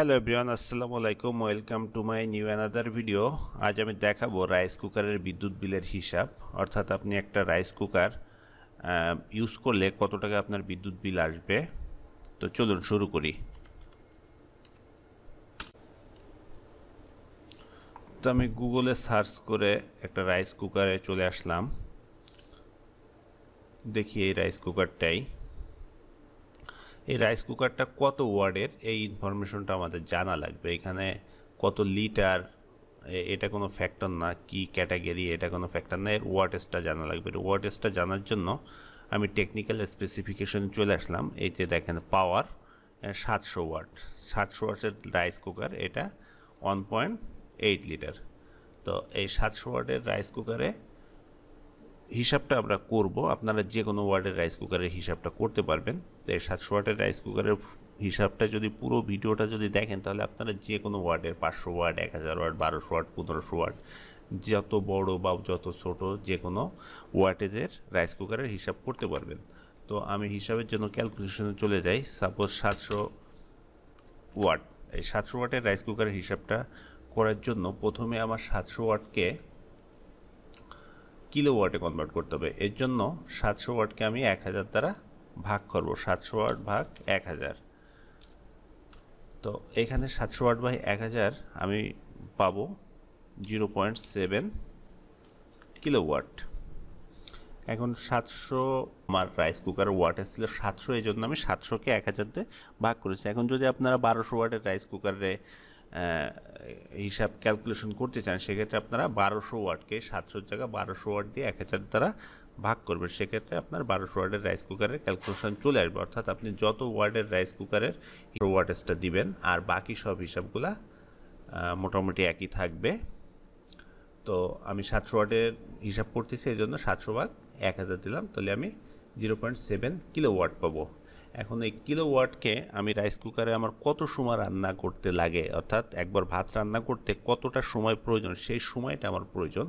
Hello everyone, আসসালামু আলাইকুম। Welcome to my new another video. আজ আমি দেখাবো রাইস কুকারের বিদ্যুৎ বিলের হিসাব। অর্থাৎ আপনি একটা রাইস কুকার ইউজ করলে কত টাকা আপনার বিদ্যুৎ বিল আসবে। তো চলুন শুরু করি। তো আমি গুগলে সার্চ করে একটা রাইস কুকারে চলে আসলাম। দেখি এই রাইস কুকারটাই। এই রাইস কুকারটা কত ওয়ার্ডের? এই ইনফরমেশনটা আমাদের জানা লাগবে। এখানে কত লিটার এটা কোনো ফ্যাক্টর না, কি ক্যাটাগরি এটা কোনো ফ্যাক্টর না, এর ওয়াটেজটা জানা লাগবে। ওয়াটেজটা জানার জন্য আমি টেকনিক্যাল স্পেসিফিকেশন চলে আসলাম। এই যে দেখেন পাওয়ার সাতশো ওয়াট। সাতশো ওয়াটের রাইস কুকার এটা ওয়ান পয়েন্ট এইট লিটার তো এই সাতশো ওয়াটের রাইস কুকারে হিসাবটা আমরা করব। আপনারা যে কোনো ওয়ার্ডের রাইস কুকারের হিসাবটা করতে পারবেন। তো এই সাতশো ওয়াটের রাইস কুকারের হিসাবটা যদি পুরো ভিডিওটা যদি দেখেন, তাহলে আপনারা যে কোনো ওয়ার্ডের পাঁচশো ওয়ার্ড, এক হাজার ওয়ার্ড, বারোশো ওয়ার্ড, পনেরোশো ওয়ার্ড, যত বড় বা যত ছোট যে কোনো ওয়াটেজের রাইস কুকারের হিসাব করতে পারবেন। তো আমি হিসাবের জন্য ক্যালকুলেশনে চলে যাই। সাপোজ সাতশো ওয়াট। এই সাতশো ওয়াটের রাইস কুকারের হিসাবটা করার জন্য প্রথমে আমার সাতশো ওয়াটকে কিলো ওয়াটে কনভার্ট করতে হবে। এর জন্য সাতশো ওয়াটকে আমি এক হাজার দ্বারা ভাগ করব। সাতশো ওয়াট ভাগ এক হাজার। তো এখানে সাতশো ওয়াট বাই এক হাজার আমি পাবো zero point seven kilo watt এখন সাতশো আমার রাইস কুকার ওয়াটের ছিল সাতশো এই জন্য আমি সাতশোকে এক হাজার দিয়ে ভাগ করেছি। এখন যদি আপনারা বারোশো ওয়াটের রাইস কুকারে হিসাব ক্যালকুলেশন করতে চান, সেক্ষেত্রে আপনারা বারোশো ওয়াটকে সাতশোর জায়গা বারোশো ওয়াট দিয়ে এক হাজার দ্বারা ভাগ করবেন। সেক্ষেত্রে আপনার বারোশো ওয়ার্ডের রাইস কুকারের ক্যালকুলেশন চলে আসবে। অর্থাৎ আপনি যত ওয়ার্ডের রাইস কুকারের ওয়াটেজটা দিবেন, আর বাকি সব হিসাবগুলা মোটামুটি একই থাকবে। তো আমি সাতশো ওয়াটের হিসাব করতেছি এই জন্য সাতশো ভাগ এক হাজার দিলাম। তাহলে আমি zero point seven kilo watt পাবো। এখন এই কিলো ওয়াটকে আমি রাইস কুকারে আমার কত সময় রান্না করতে লাগে, অর্থাৎ একবার ভাত রান্না করতে কতটা সময় প্রয়োজন, সেই সময়টা আমার প্রয়োজন।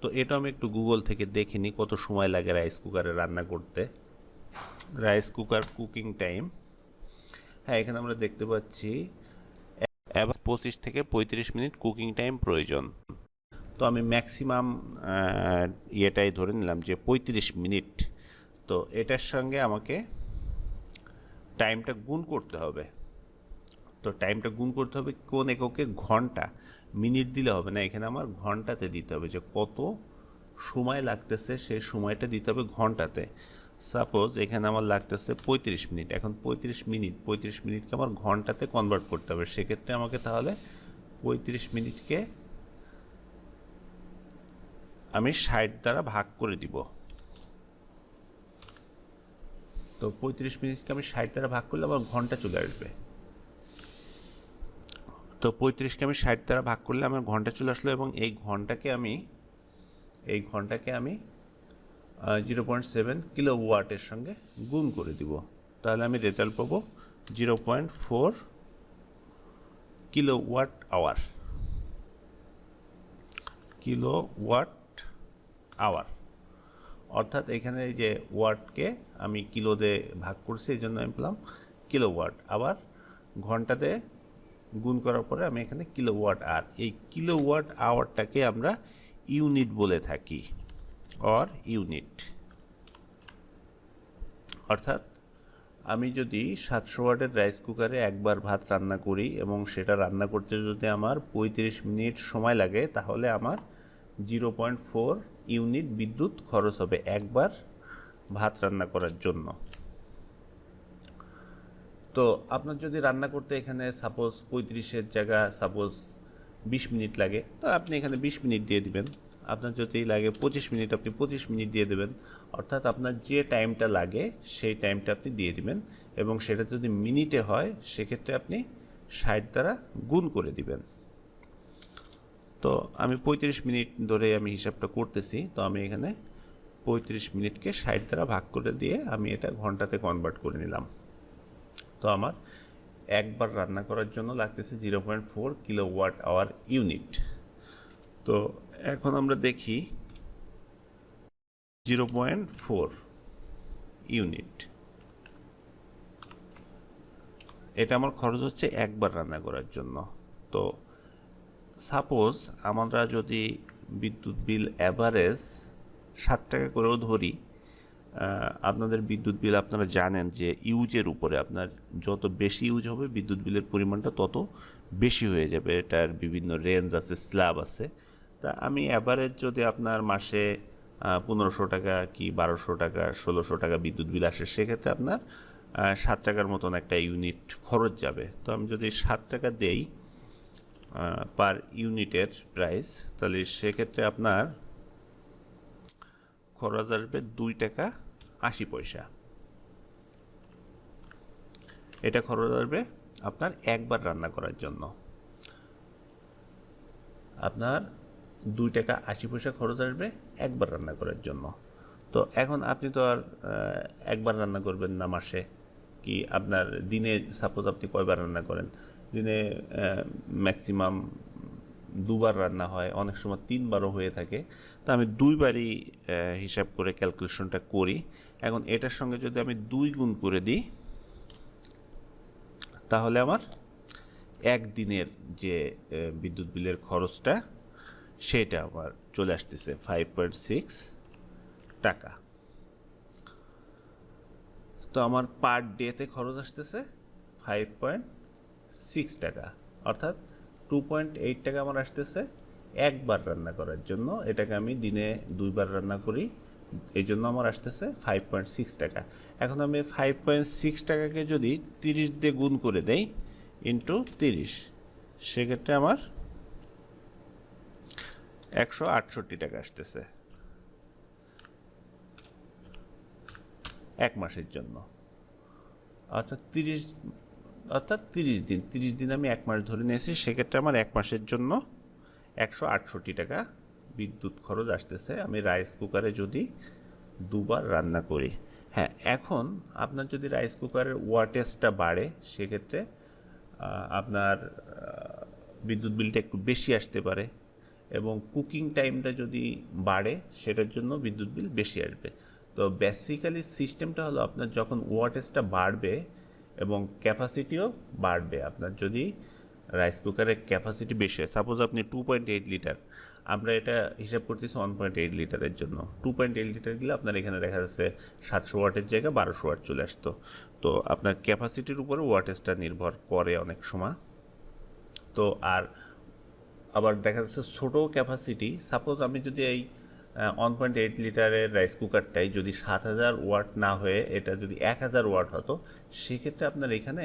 তো এটা আমি একটু গুগল থেকে দেখে নিই কত সময় লাগে রাইস কুকারে রান্না করতে। রাইস কুকার কুকিং টাইম হ্যাঁ এখানে আমরা দেখতে পাচ্ছি পঁচিশ থেকে পঁয়ত্রিশ মিনিট কুকিং টাইম প্রয়োজন। তো আমি ম্যাক্সিমাম ইয়েটাই ধরে নিলাম যে পঁয়ত্রিশ মিনিট। তো এটার সঙ্গে আমাকে টাইমটা গুণ করতে হবে। তো টাইমটা গুণ করতে হবে কোন এককে ঘণ্টা। মিনিট দিলে হবে না, এখানে আমার ঘন্টাতে দিতে হবে যে কত সময় লাগতেছে সেই সময়টা দিতে হবে ঘন্টাতে। সাপোজ এখানে আমার লাগতেছে পঁয়ত্রিশ মিনিট, এখন পঁয়ত্রিশ মিনিট, পঁয়ত্রিশ মিনিটকে আমার ঘন্টাতে কনভার্ট করতে হবে। সেক্ষেত্রে আমাকে তাহলে পঁয়ত্রিশ মিনিটকে আমি ষাট দ্বারা ভাগ করে দিব। তো পঁয়ত্রিশ মিনিটকে আমি ষাট দ্বারা ভাগ করলে আমার ঘণ্টা চলে আসবে? তো পঁয়ত্রিশকে আমি ষাট দ্বারা ভাগ করলে আমার ঘণ্টা চলে আসলো এবং এই ঘন্টাকে আমি, এই ঘন্টাকে আমি জিরো পয়েন্ট সেভেন কিলো ওয়াটের সঙ্গে গুণ করে দিব। তাহলে আমি রেজাল্ট পাবো zero point four kilowatt hour. Kilowatt hour. অর্থাৎ এখানে যে ওয়াটকে আমি কিলোতে ভাগ করছি, এই জন্য আমি পেলাম কিলো ওয়াট। আবার ঘন্টাতে গুণ করার পরে আমি এখানে কিলো ওয়াট আর। এই কিলো ওয়াট আওয়ারটাকে আমরা ইউনিট বলে থাকি, অর ইউনিট। অর্থাৎ আমি যদি সাতশো ওয়াটের রাইস কুকারে একবার ভাত রান্না করি এবং সেটা রান্না করতে যদি আমার পঁয়ত্রিশ মিনিট সময় লাগে, তাহলে আমার জিরো পয়েন্ট ফোর ইউনিট বিদ্যুৎ খরচ হবে একবার ভাত রান্না করার জন্য। তো আপনার যদি রান্না করতে এখানে সাপোজ পঁয়ত্রিশের জায়গা সাপোজ বিশ মিনিট লাগে, তো আপনি এখানে বিশ মিনিট দিয়ে দিবেন। আপনার যদি লাগে পঁচিশ মিনিট, আপনি পঁচিশ মিনিট দিয়ে দেবেন। অর্থাৎ আপনার যে টাইমটা লাগে, সেই টাইমটা আপনি দিয়ে দিবেন এবং সেটা যদি মিনিটে হয়, সেক্ষেত্রে আপনি ষাট দ্বারা গুণ করে দিবেন। তো আমি পঁয়ত্রিশ মিনিট ধরে আমি হিসাবটা করতেছি, তো আমি এখানে পঁয়ত্রিশ মিনিটকে ষাট দ্বারা ভাগ করে দিয়ে আমি এটা ঘন্টাতে কনভার্ট করে নিলাম। তো আমার একবার রান্না করার জন্য লাগতেছে zero point four kilowatt hour unit. তো এখন আমরা দেখি জিরো পয়েন্ট ফোর ইউনিট। এটা আমার খরচ হচ্ছে একবার রান্না করার জন্য। তো সাপোজ আমরা যদি বিদ্যুৎ বিল অ্যাভারেজ ষাট টাকা করেও ধরি আপনাদের বিদ্যুৎ বিল আপনারা জানেন যে ইউজের উপরে আপনার যত বেশি ইউজ হবে বিদ্যুৎ বিলের পরিমাণটা তত বেশি হয়ে যাবে। এটার বিভিন্ন রেঞ্জ আছে স্ল্যাব আছে। তা আমি অ্যাভারেজ যদি আপনার মাসে পনেরোশো টাকা কি বারোশো টাকা, ষোলোশো টাকা বিদ্যুৎ বিল আসে, সেক্ষেত্রে আপনার সাত টাকার মতন একটা ইউনিট খরচ যাবে। তো আমি যদি সাত টাকা দেই পার ইউনিটের প্রাইস তাহলে সেক্ষেত্রে আপনার খরচ আসবে দুই টাকা আশি পয়সা। এটা খরচ আসবে আপনার একবার রান্না করার জন্য। আপনার দুই টাকা আশি পয়সা খরচ আসবে একবার রান্না করার জন্য। তো এখন আপনি তো আর একবার রান্না করবেন না মাসে, কি আপনার দিনে সাপোজ আপনি কয়বার রান্না করেন? দিনে ম্যাক্সিমাম দুবার রান্না হয়, অনেক সময় তিনবারও হয়ে থাকে। তো আমি দুইবারই হিসাব করে ক্যালকুলেশনটা করি। এখন এটার সঙ্গে যদি আমি দুই গুণ করে দিই, তাহলে আমার একদিনের যে বিদ্যুৎ বিলের খরচটা, সেটা আমার চলে আসতেছে ফাইভ পয়েন্ট সিক্স টাকা। তো আমার পার ডেতে খরচ আসতেছে ফাইভ পয়েন্ট সিক্স টাকা। অর্থাৎ টু পয়েন্ট এইট টাকা আমার আসতেছে একবার রান্না করার জন্য। এটাকে আমি দিনে দুইবার রান্না করি। এই জন্য আমার আসতেছে ফাইভ পয়েন্ট সিক্স টাকা। এখন আমি ফাইভ পয়েন্ট সিক্স টাকাকে যদি তিরিশ দিয়ে গুণ করে দেই ইন্টু তিরিশ, সেক্ষেত্রে আমার একশো আটষট্টি টাকা আসতেছে এক মাসের জন্য। অর্থাৎ তিরিশ অর্থাৎ তিরিশ দিন তিরিশ দিন আমি এক মাস ধরে নিয়েছি, সেক্ষেত্রে আমার এক মাসের জন্য একশো আটষট্টি টাকা বিদ্যুৎ খরচ আসতেছে। আমি রাইস কুকারে যদি দুবার রান্না করি হ্যাঁ এখন আপনার যদি রাইস কুকারের ওয়াটেজটা বাড়ে, সেক্ষেত্রে আপনার বিদ্যুৎ বিলটা একটু বেশি আসতে পারে এবং কুকিং টাইমটা যদি বাড়ে, সেটার জন্য বিদ্যুৎ বিল বেশি আসবে। তো বেসিক্যালি সিস্টেমটা হলো আপনার যখন ওয়াটেজটা বাড়বে এবং ক্যাপাসিটিও বাড়বে আপনার যদি রাইস কুকারের ক্যাপাসিটি বেশি হয়। সাপোজ আপনি টু পয়েন্ট এইট লিটার আমরা এটা হিসাব করতেছি ওয়ান পয়েন্ট এইট লিটারের জন্য। টু পয়েন্ট এইট লিটার দিলে আপনার এখানে দেখা যাচ্ছে সাতশো ওয়াটের জায়গায় বারোশো ওয়াট চলে আসতো। তো আপনার ক্যাপাসিটির উপরে ওয়াটেজটা নির্ভর করে অনেক সময়। তো আর আবার দেখা যাচ্ছে ছোটো ক্যাপাসিটি, সাপোজ আমি যদি এই ওয়ান পয়েন্ট এইট লিটারের রাইস কুকারটাই যদি সাত হাজার ওয়াট না হয়ে এটা যদি এক হাজার ওয়াট হতো, সেক্ষেত্রে আপনার এখানে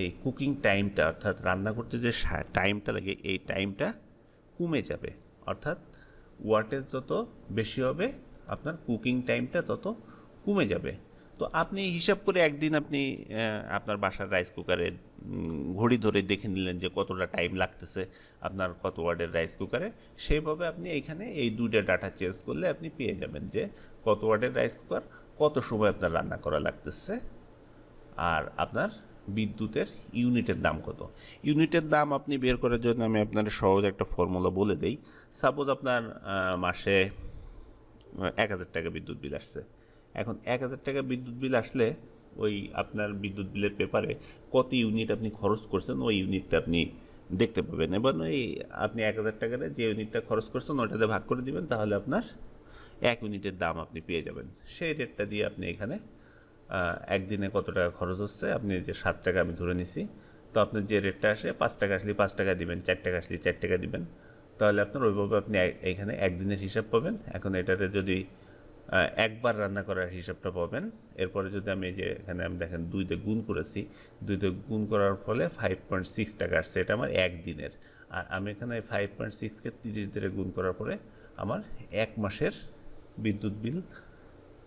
এই কুকিং টাইমটা অর্থাৎ রান্না করতে যে টাইমটা লাগে, এই টাইমটা কমে যাবে। অর্থাৎ ওয়াটেজ যত বেশি হবে, আপনার কুকিং টাইমটা তত কমে যাবে। তো আপনি হিসাব করে একদিন আপনি আপনার বাসার রাইস কুকারে ঘড়ি ধরে দেখে নিলেন যে কতটা টাইম লাগতেছে আপনার কত ওয়ার্ডের রাইস কুকারে সেইভাবে আপনি এইখানে এই দুইটা ডাটা চেঞ্জ করলে আপনি পেয়ে যাবেন যে কত ওয়ার্ডের রাইস কুকার কত সময় আপনার রান্না করা লাগতেছে আর আপনার বিদ্যুতের ইউনিটের দাম কত। ইউনিটের দাম আপনি বের করার জন্য আমি আপনার সহজ একটা ফর্মুলা বলে দেই। সাপোজ আপনার মাসে এক হাজার টাকা বিদ্যুৎ বিল আসছে। এখন এক হাজার টাকা বিদ্যুৎ বিল আসলে ওই আপনার বিদ্যুৎ বিলের পেপারে কত ইউনিট আপনি খরচ করছেন, ওই ইউনিটটা আপনি দেখতে পাবেন। এবার ওই আপনি এক হাজার টাকারে যে ইউনিটটা খরচ করছেন ওটাতে ভাগ করে দিবেন, তাহলে আপনার এক ইউনিটের দাম আপনি পেয়ে যাবেন। সেই রেটটা দিয়ে আপনি এখানে একদিনে কত টাকা খরচ হচ্ছে, আপনি যে সাত টাকা আমি ধরে নিছি, তো আপনার যে রেটটা আসে, পাঁচ টাকা আসলে পাঁচ টাকা দিবেন, চার টাকা আসলে চার টাকা দিবেন। তাহলে আপনার ওইভাবে আপনি এখানে একদিনের হিসাব পাবেন। এখন এটাতে যদি একবার রান্না করার হিসাবটা পাবেন। এরপরে যদি আমি যে এখানে আমি দেখেন দুই দিয়ে গুণ করেছি দুই দিয়ে গুণ করার ফলে ফাইভ পয়েন্ট সিক্স টাকা আসছে। এটা আমার একদিনের আর আমি এখানে ফাইভ পয়েন্ট সিক্সকে তিরিশ দিয়ে গুণ করার পরে আমার এক মাসের বিদ্যুৎ বিল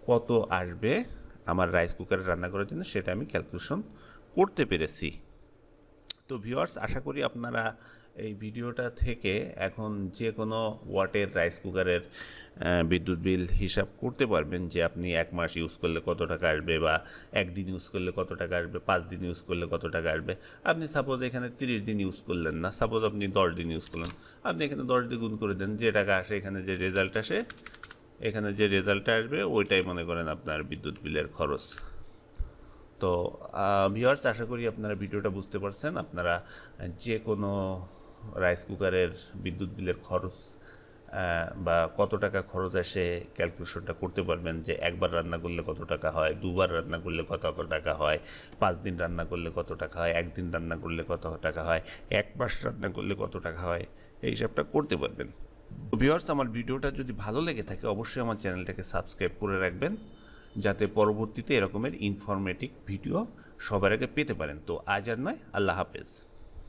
কত আসবে আমার রাইস কুকারে রান্না করার জন্য সেটা আমি ক্যালকুলেশন করতে পেরেছি। তো ভিউয়ার্স আশা করি আপনারা এই ভিডিওটা থেকে এখন যে কোনো ওয়াটের রাইস কুকারের বিদ্যুৎ বিল হিসাব করতে পারবেন যে আপনি এক মাস ইউজ করলে কত টাকা আসবে বা একদিন ইউজ করলে কত টাকা আসবে পাঁচ দিন ইউজ করলে কত টাকা আসবে। আপনি সাপোজ এখানে তিরিশ দিন ইউজ করলেন না সাপোজ আপনি দশ দিন ইউজ করলেন, আপনি এখানে দশ দিন গুণ করে দেন, যে টাকা আসে এখানে যে রেজাল্ট আসে, এখানে যে রেজাল্টটা আসবে, ওইটাই মনে করেন আপনার বিদ্যুৎ বিলের খরচ। তো ভিউয়ার্স আশা করি আপনারা ভিডিওটা বুঝতে পারছেন। আপনারা যে কোনো রাইস কুকারের বিদ্যুৎ বিলের খরচ বা কত টাকা খরচ আসে ক্যালকুলেশনটা করতে পারবেন যে একবার রান্না করলে কত টাকা হয়, দুবার রান্না করলে কত টাকা হয়, পাঁচ দিন রান্না করলে কত টাকা হয়, একদিন রান্না করলে কত টাকা হয়, এক মাস রান্না করলে কত টাকা হয়, এই হিসাবটা করতে পারবেন। ভিউয়ার্স আমার ভিডিওটা যদি ভালো লেগে থাকে, অবশ্যই আমার চ্যানেলটাকে সাবস্ক্রাইব করে রাখবেন। যাতে পরবর্তীতে এরকমের ইনফরমেটিভ ভিডিও সবার আগে পেতে পারেন। তো আজ আর নয়, আল্লাহ হাফেজ।